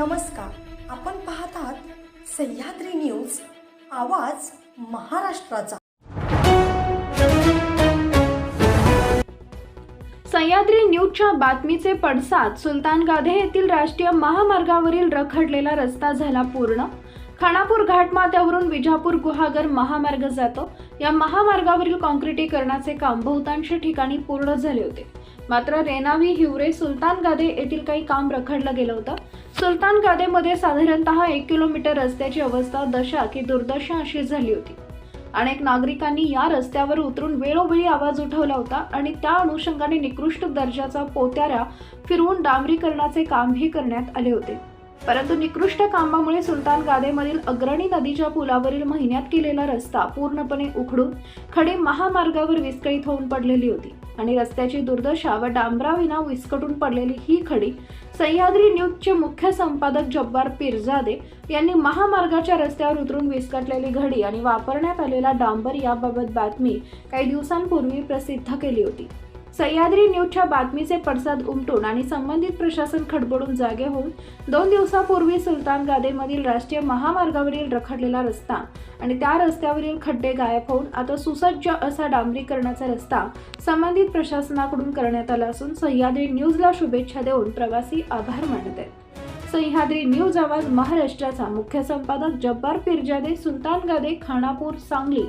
नमस्कार. आपण पाहत आहात सह्याद्री न्यूज आवाज महाराष्ट्राचा. सह्याद्री न्यूजच्या बातमीचे पडसाद सुलतान गाधे येथील राष्ट्रीय महामार्गावरील रखडलेला रस्ता झाला पूर्ण. खानापूर घाटमाथ्यावरून विजापूर गुहागर महामार्ग जातो. या महामार्गावरील काँक्रिटीकरणाचे काम बहुतांश ठिकाणी पूर्ण झाले होते. मात्र रेनावी हिवरे सुलतान गादे येथील काही काम रखडलं गेलं होतं. सुलतान गादेमध्ये साधारणतः एक किलोमीटर रस्त्याची अवस्था दशा की दुर्दशा अशी झाली होती. अनेक नागरिकांनी या रस्त्यावर उतरून वेळोवेळी आवाज उठवला होता आणि त्या अनुषंगाने निकृष्ट दर्जाचा पोत्यारा फिरवून डांबरीकरणाचे कामही करण्यात आले होते. परंतु निकृष्ट कामामुळे सुलतान गादेमधील अग्रणी नदीच्या पुलावरील महिन्यात केलेला रस्ता पूर्णपणे उखडून खडी महामार्गावर विस्कळीत होऊन पडलेली होती. आणि रस्त्याची दुर्दशा व डांबराविना विस्कटून पडलेली ही खडी सह्याद्री न्यूजचे मुख्य संपादक जब्बार पिरजादे यांनी महामार्गाच्या रस्त्यावर उतरून विस्कटलेली घडी आणि वापरण्यात आलेला डांबर याबाबत बातमी काही दिवसांपूर्वी प्रसिद्ध केली होती. सह्याद्री न्यूजच्या बातमीचे पडसाद उमटून आणि संबंधित प्रशासन खडबडून जागे होऊन दोन दिवसापूर्वी सुलतान गादेमधील राष्ट्रीय महामार्गावरील रखडलेला रस्ता आणि त्या रस्त्यावरील खड्डे गायब होऊन आता सुसज्ज असा डांबरीकरणाचा रस्ता संबंधित प्रशासनाकडून करण्यात आला असून सह्याद्री न्यूजला शुभेच्छा देऊन प्रवासी आभार मानत. आहेत सह्याद्री न्यूज आवाज महाराष्ट्राचा मुख्य संपादक जब्बार पिरजादे सुलतान गादे खानापूर सांगली.